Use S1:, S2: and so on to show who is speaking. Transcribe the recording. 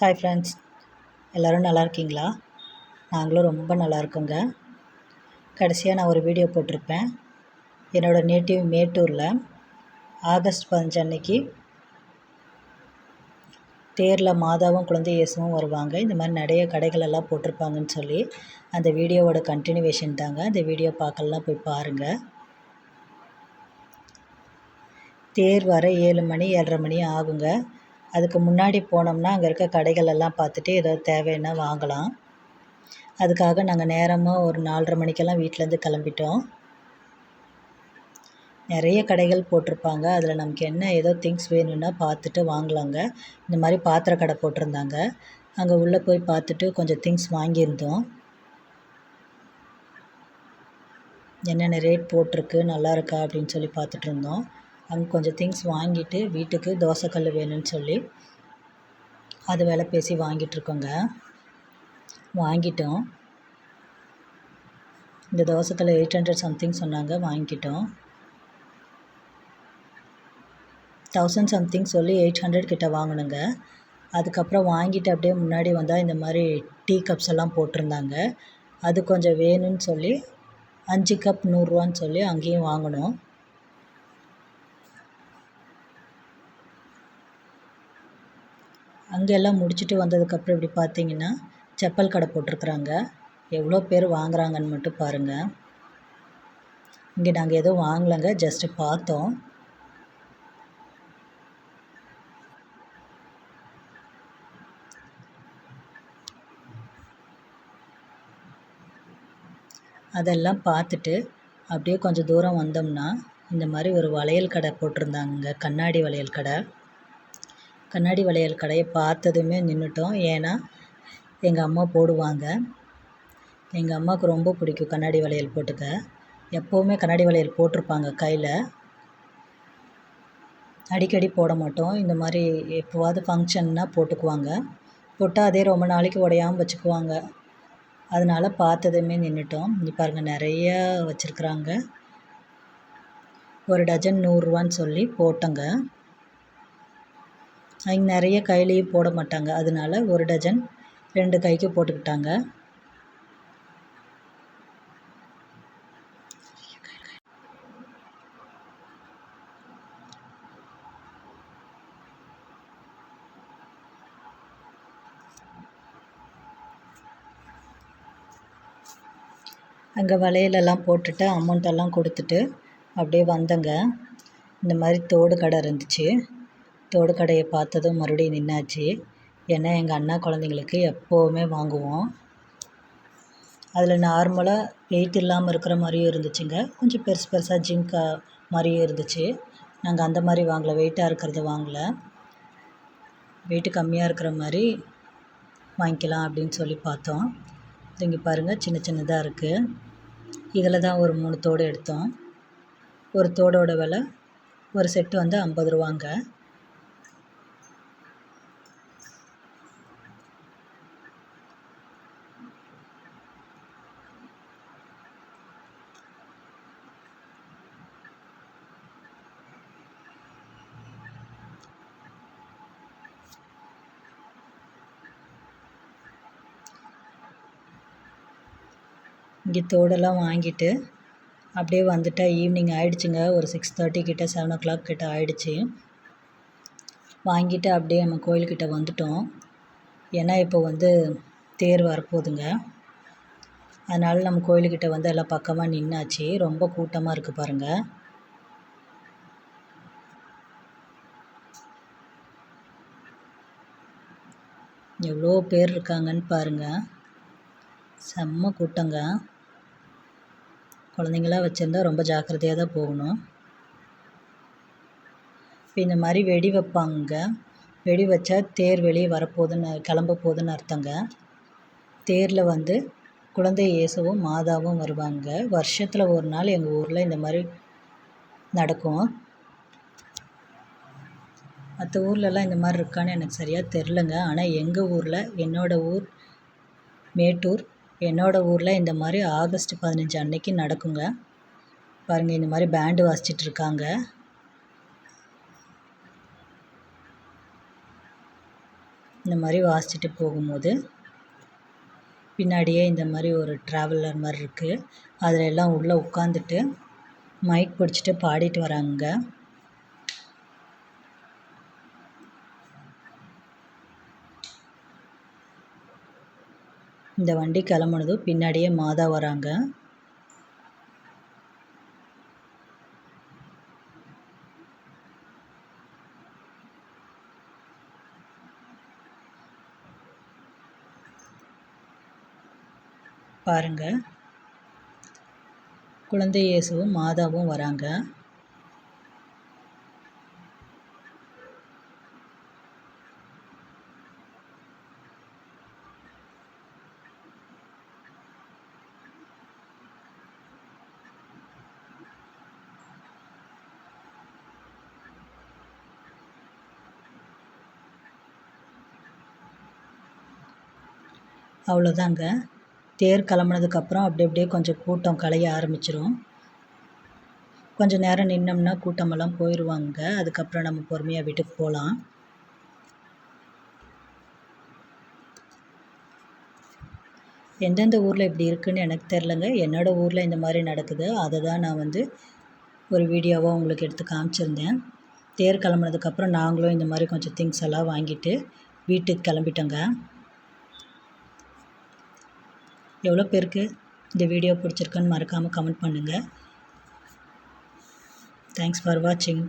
S1: Hi friends எல்லோரும் நல்லா இருக்கீங்களா? நாங்களும் ரொம்ப நல்லா இருக்கோங்க. கடைசியாக நான் ஒரு வீடியோ போட்டிருப்பேன். என்னோடய நேட்டிவ் மேட்டூரில் ஆகஸ்ட் பதினஞ்சு அன்னைக்கு தேரில் மாதாவும் குழந்தை இயேசுவும் வருவாங்க. இந்த மாதிரி நிறைய கடைகள் எல்லாம் போட்டிருப்பாங்கன்னு சொல்லி அந்த வீடியோவோட கண்டினியூவேஷன் தாங்க. அந்த வீடியோ பார்க்கலாம் போய் பாருங்கள் தேர் வர ஏழு மணி ஏழரை மணி ஆகுங்க. அதுக்கு முன்னாடி போனோம்னா அங்கே இருக்க கடைகளெல்லாம் பார்த்துட்டு ஏதாவது தேவைன்னா வாங்கலாம். அதுக்காக நாங்கள் நேரமாக ஒரு நாலரை மணிக்கெல்லாம் வீட்டிலேருந்து கிளம்பிட்டோம். நிறைய கடைகள் போட்டிருப்பாங்க. அதில் நமக்கு என்ன ஏதோ திங்ஸ் வேணும்னா பார்த்துட்டு வாங்கலாங்க. இந்த மாதிரி பாத்திர கடை போட்டிருந்தாங்க. அங்கே உள்ளே போய் பார்த்துட்டு கொஞ்சம் திங்ஸ் வாங்கியிருந்தோம். என்னென்ன ரேட் போட்டிருக்கு? நல்லா இருக்கா? அப்படின்னு சொல்லி பார்த்துட்டு இருந்தோம். அங்கே கொஞ்சம் திங்ஸ் வாங்கிட்டு வீட்டுக்கு தோசைக்கல் வேணும்னு சொல்லி அது வேலை பேசி வாங்கிட்டுருக்கோங்க வாங்கிட்டோம். இந்த தோசைக்கல் எயிட் ஹண்ட்ரட் சம்திங் சொன்னாங்க வாங்கிட்டோம். தௌசண்ட் சம்திங் சொல்லி எயிட் ஹண்ட்ரட் கிட்ட வாங்கினோங்க அதுக்கப்புறம் வாங்கிட்டு அப்படியே முன்னாடி வந்தால் இந்த மாதிரி டீ கப்ஸ் எல்லாம் போட்டிருந்தாங்க. அது கொஞ்சம் வேணும்னு சொல்லி அஞ்சு கப் நூறுரூவான்னு சொல்லி அங்கேயும் வாங்கினோம். அங்கே எல்லாம் முடிச்சுட்டு வந்ததுக்கப்புறம் இப்படி பார்த்தீங்கன்னா செப்பல் கடை போட்டிருக்குறாங்க. எவ்வளோ பேர் வாங்குறாங்கன்னு மட்டும் பாருங்கள் இங்கே நாங்கள் எதுவும் வாங்கலைங்க ஜஸ்ட்டு பார்த்தோம். அதெல்லாம் பார்த்துட்டு அப்படியே கொஞ்சம் தூரம் வந்தோம்னா இந்த மாதிரி ஒரு வளையல் கடை போட்டிருந்தாங்க கண்ணாடி வளையல் கடை. கண்ணாடி வளையல் கடையை பார்த்ததுமே நின்றுட்டோம் ஏன்னா எங்கள் அம்மா போடுவாங்க. எங்கள் அம்மாவுக்கு ரொம்ப பிடிக்கும் கண்ணாடி வளையல் போட்டுக்க. எப்போவுமே கண்ணாடி வளையல் போட்டிருப்பாங்க கையில். அடிக்கடி போட மாட்டோம். இந்த மாதிரி எப்போவாவது ஃபங்க்ஷன்னா போட்டுக்குவாங்க. போட்டால் அதே ரொம்ப நாளைக்கு உடையாமல் வச்சுக்குவாங்க. அதனால பார்த்ததுமே நின்றுட்டோம் இங்கே பாருங்கள் நிறையா வச்சுருக்குறாங்க. ஒரு டஜன் நூறுரூவான்னு சொல்லி போட்டோங்க. அவங்க நிறைய கையிலையும் போட மாட்டாங்க. அதனால ஒரு டஜன் ரெண்டு கைக்கு போட்டுக்கிட்டாங்க. அங்கே வளையலெல்லாம் போட்டுட்டு அமௌண்ட்டெல்லாம் கொடுத்துட்டு அப்படியே வந்தேங்க. இந்த மாதிரி தோடு கடை இருந்துச்சு. தோடு கடையை பார்த்ததும் மறுபடியும் நின்றாச்சு ஏன்னா எங்கள் அண்ணா குழந்தைங்களுக்கு எப்போவுமே வாங்குவோம். அதில் நார்மலாக வெயிட் இல்லாமல் இருக்கிற மாதிரியும் இருந்துச்சுங்க. கொஞ்சம் பெருசு பெருசாக ஜிங்க்கா மாதிரியும் இருந்துச்சு. நாங்கள் அந்த மாதிரி வாங்கலை. வெயிட்டாக இருக்கிறத வாங்கலை. வெயிட்டு கம்மியாக இருக்கிற மாதிரி வாங்கிக்கலாம் அப்படின்னு சொல்லி பார்த்தோம். இங்கே பாருங்கள் சின்ன சின்னதாக இருக்குது இதில் தான் ஒரு மூணு தோடு எடுத்தோம். ஒரு தோடோட விலை ஒரு செட்டு வந்து ஐம்பது ரூபாங்க. இங்கே தோடெல்லாம் வாங்கிட்டு அப்படியே வந்துட்டா ஈவினிங் ஆகிடுச்சிங்க ஒரு சிக்ஸ் தேர்ட்டி கிட்ட செவன் ஓ கிளாக் கிட்ட ஆகிடுச்சி வாங்கிட்டு அப்படியே நம்ம கோயில்கிட்ட வந்துட்டோம். ஏன்னா இப்போ வந்து தேர் வரப்போகுதுங்க. அதனால் நம்ம கோயிலுக்கிட்ட வந்து எல்லாம் பக்கமாக நின்னாச்சு. ரொம்ப கூட்டமாக இருக்குது பாருங்கள் எவ்வளோ பேர் இருக்காங்கன்னு பாருங்கள் செம்ம கூட்டங்க. குழந்தைங்களாம் வச்சுருந்தா ரொம்ப ஜாக்கிரதையாக தான் போகணும். இப்போ இந்த மாதிரி வெடி வைப்பாங்க வெடி வச்சா தேர் வெளியே வரப்போகுதுன்னு கிளம்ப போகுதுன்னு அர்த்தங்க. தேரில் வந்து குழந்தை இயேசுவும் மாதாவும் வருவாங்க. வருஷத்தில் ஒரு நாள் எங்கள் ஊரில் இந்த மாதிரி நடக்கும். மற்ற ஊர்லலாம் இந்த மாதிரி இருக்கான்னு எனக்கு சரியாக தெரிலங்க ஆனால் எங்கள் ஊரில் என்னோடய ஊர் மேட்டூர் என்னோடய ஊரில் இந்த மாதிரி ஆகஸ்ட் பதினஞ்சு அன்னைக்கு நடக்குங்க. பாருங்கள் இந்த மாதிரி பேண்டு வாசிச்சிட்ருக்காங்க இந்த மாதிரி வாசிச்சுட்டு போகும்போது பின்னாடியே இந்த மாதிரி ஒரு ட்ராவலர் மாதிரி இருக்குது அதில் எல்லாம் உள்ளே உட்காந்துட்டு மைக் பிடிச்சிட்டு பாடிட்டு வராங்க இந்த வண்டி கிளம்புனதும் பின்னாடியே மாதா வராங்க. பாருங்க. குழந்தை இயேசுவும் மாதாவும் வராங்க. அவ்வளோதாங்க. தேர் கிளம்புனதுக்கப்புறம் அப்படி அப்படியே கொஞ்சம் கூட்டம் கலைய ஆரம்பிச்சிரும். கொஞ்சம் நேரம் நின்னோம்னா கூட்டமெல்லாம் போயிடுவாங்க அதுக்கப்புறம் நம்ம பொறுமையாக வீட்டுக்கு போகலாம் எந்தெந்த ஊரில் இப்படி இருக்குன்னு எனக்கு தெரிலங்க. என்னோடய ஊரில் இந்த மாதிரி நடக்குது. அதை தான் நான் வந்து ஒரு வீடியோவாக உங்களுக்கு எடுத்து காமிச்சிருந்தேன். தேர் கிளம்புனதுக்கப்புறம் நாங்களும் இந்த மாதிரி கொஞ்சம் திங்ஸ் எல்லாம் வாங்கிட்டு வீட்டுக்கு கிளம்பிட்டோங்க. எவ்வளோ பேருக்கு இந்த வீடியோ பிடிச்சிருக்குன்னு மறக்காமல் கமெண்ட் பண்ணுங்கள் தேங்க்ஸ் ஃபார் வாட்சிங்